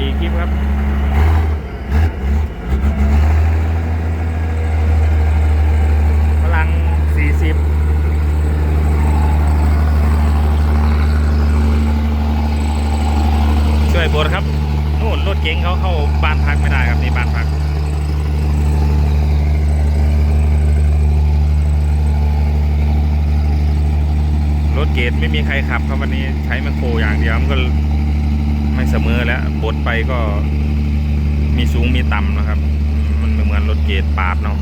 อีกคลิปครับพลัง 40ช่วยบดครับนู่นรถเก๋งเขาเข้าบ้านพักไม่ได้ครับนี่บ้านพักรถเกตไม่มีใครขับครับวันนี้ใช้แมคโคอย่างเดียวมันก็ ไม่เสมอแล้วบดไปก็มีสูงมีต่ำนะครับ มันไม่เหมือนรถเกตปาดเนาะ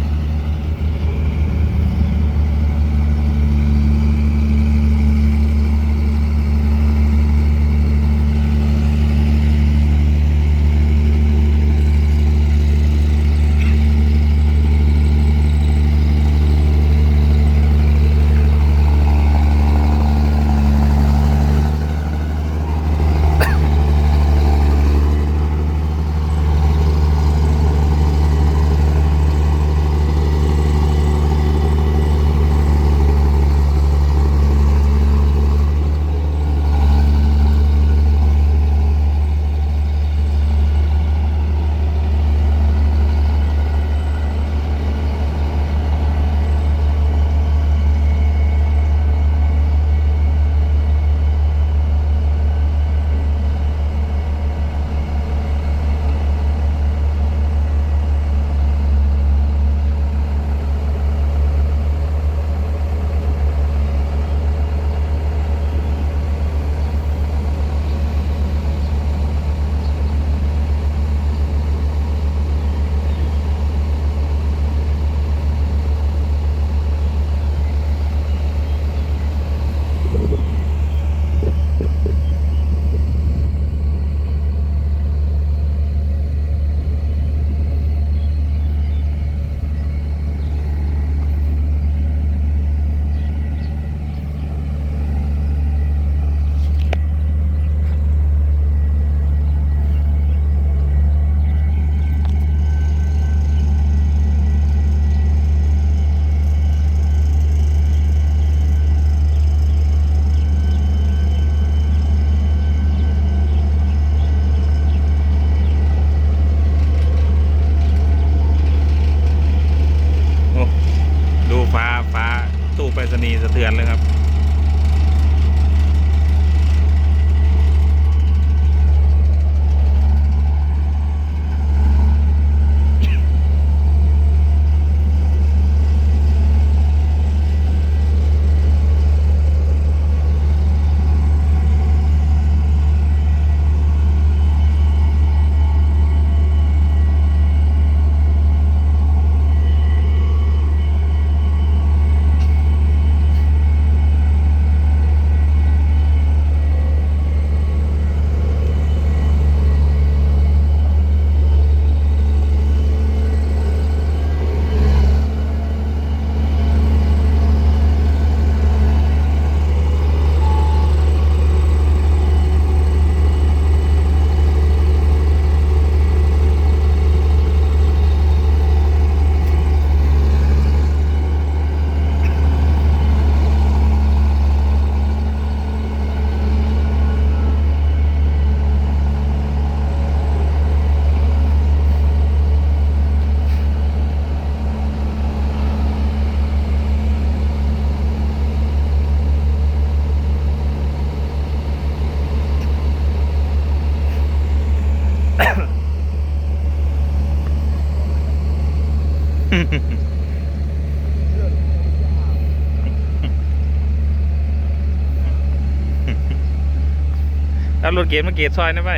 แล้วรถเกตมาเกตซอยนะไป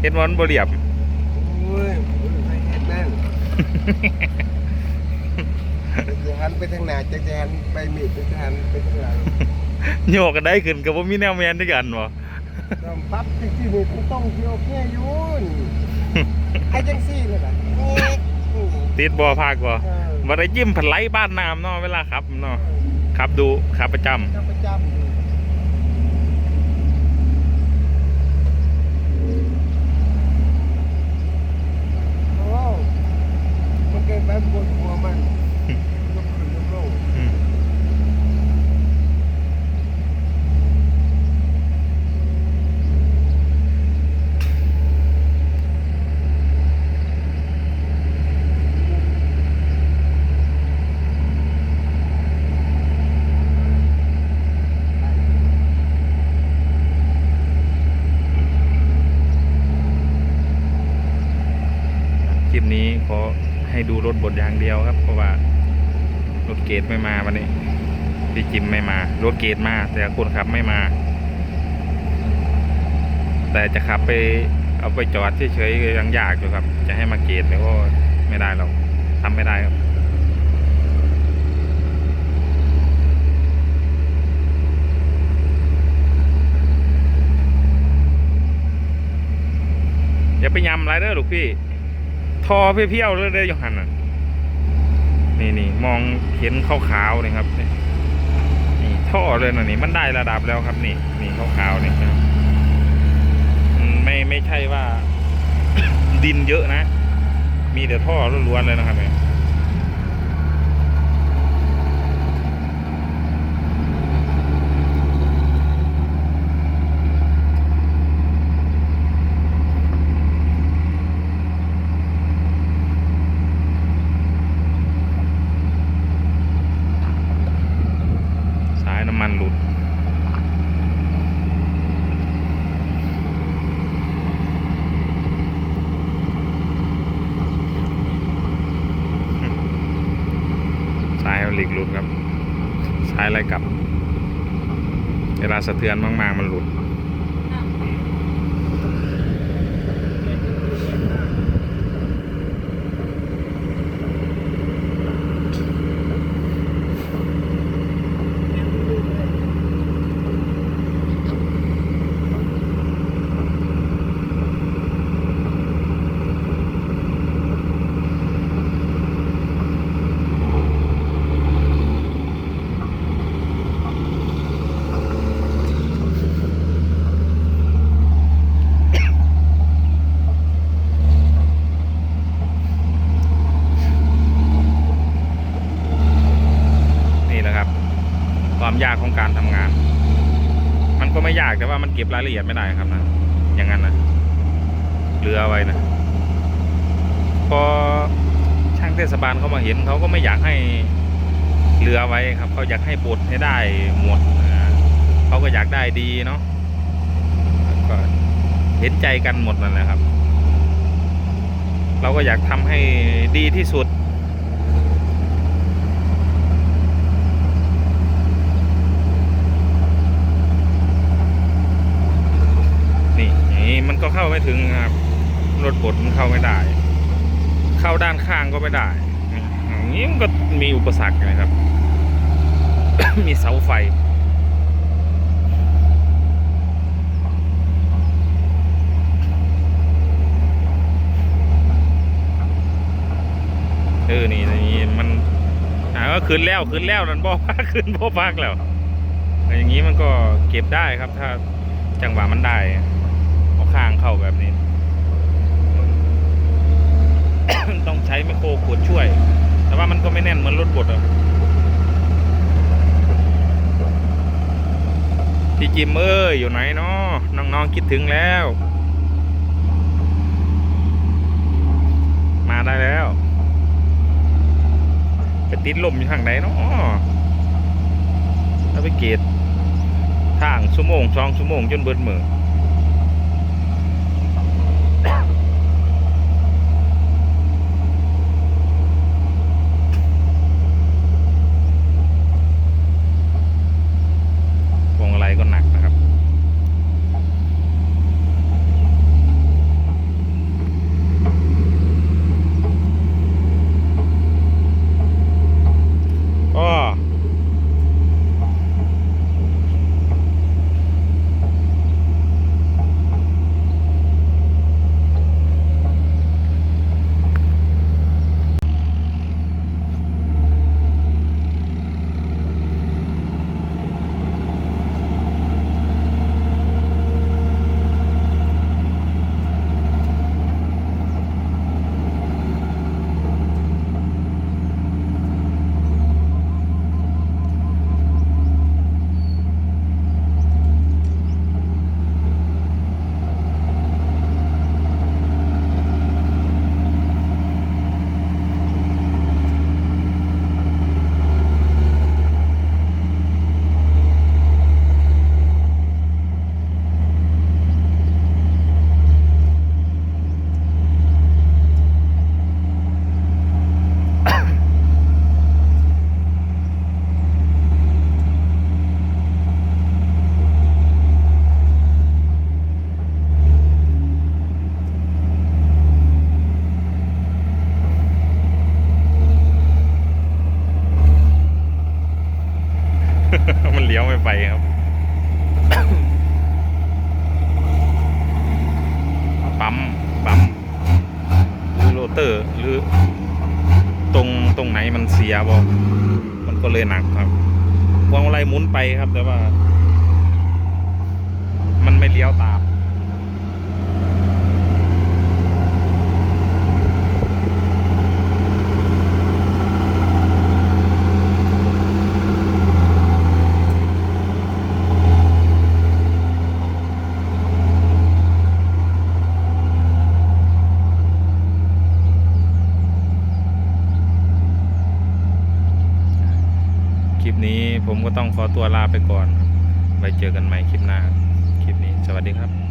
เห็นวามันบเรียบโอ้ยใครเห็นนั่นจะหันไปทางหน้าจะหันไปมีดจะหันไปทางหลังโยกกันได้ขึ้นกับว่ามีแนวแมนด้วยกันวะต้องปั๊บที่ที่นี่ต้องต้องเที่ยวแค่ยุ่นไอ้จังซี่เลยนะนี่ติดบอภาคบ่เออวันได้ยิ้มผันไหลบ้านน้ำเนาะเวลาขับเนาะขับดูขับประจำ เจ้าประจำอยู่โอ้ มันเกินไปบนหัวมันยกขึ้นยกลง อืม ดู รถบดอย่างเดียวครับ เพราะว่ารถเกตไม่มาวันนี้พี่จิมไม่มารถเกตมาแต่คนขับไม่มา แต่จะขับไปเอาไปจอดเฉยๆยังยากอยู่ครับ จะให้มาเกตเนี่ยก็ไม่ได้เราทำไม่ได้ครับอย่าไปยำไรเด้อลูกพี่ ทอเพี้ยวๆเลยได้ออยหันอะนี่นี่มองเห็นขาวๆนี่ครับนี่ท่อเลยนะนี่มันได้ระดับแล้วครับ นี่นี่ขาวๆนี่ครับไม่ไม่ใช่ว่า ดินเยอะนะ มีแต่ท่อล้วนๆเลยนะครับเนี่ยสายน้ำมันหลุด สายหลีกหลุดครับ สายอะไรกลับ เวลา สะเทือนมากๆมันหลุด นี่แหละครับ ความยากของการทำงาน มันก็ไม่ยากแต่ว่ามันเก็บรายละเอียดไม่ได้ครับนะ อย่างนั้นนะเหลือไว้นะพอช่างเทศบาลเขามาเห็นเขาก็ไม่อยากให้เหลือไว้ครับเขาอยากให้บดให้ได้หมดนะเขาก็อยากได้ดีเนาะก็เห็นใจกันหมดนั่นแหละครับ เราก็อยากทำให้ดีที่สุด นี่อย่างนี้มันก็ เข้าไม่ถึงครับรถบดมันเข้าไม่ได้ เข้าด้านข้างก็ไม่ได้อย่างนี้มันก็มีอุปสรรคนะครับ มีเสาไฟเออนี่นี่มันอ่าก็ขึ้นแล้วขึ้นแล้วนั่นบ่พักขึ้นบ่พักแล้วอย่างนี้มันก็เก็บได้ครับถ้าจังหวะมันได้ ข้างเข้าแบบนี้ ต้องใช้ไมโครขวดช่วย แต่ว่ามันก็ไม่แน่นเหมือนรถบดอะพี่จิมเอ้ยอยู่ไหนเนาะน้องๆคิดถึงแล้ว มาได้แล้ว ไปติดลมอยู่ทางไหนเนาะแล้วไปเกตทางชั่วโมงสองชั่วโมงจนเบิดมือ เตอร์หรือตรงตรงไหนมันเสียบอมันก็เลยหนักครับพวงมาลัยหมุนไปครับ แต่ว่า มันไม่เลี้ยวตาม คลิปนี้ผมก็ ต้องขอตัวลาไปก่อนไว้เจอกันใหม่คลิปหน้า คลิปนี้ สวัสดีครับ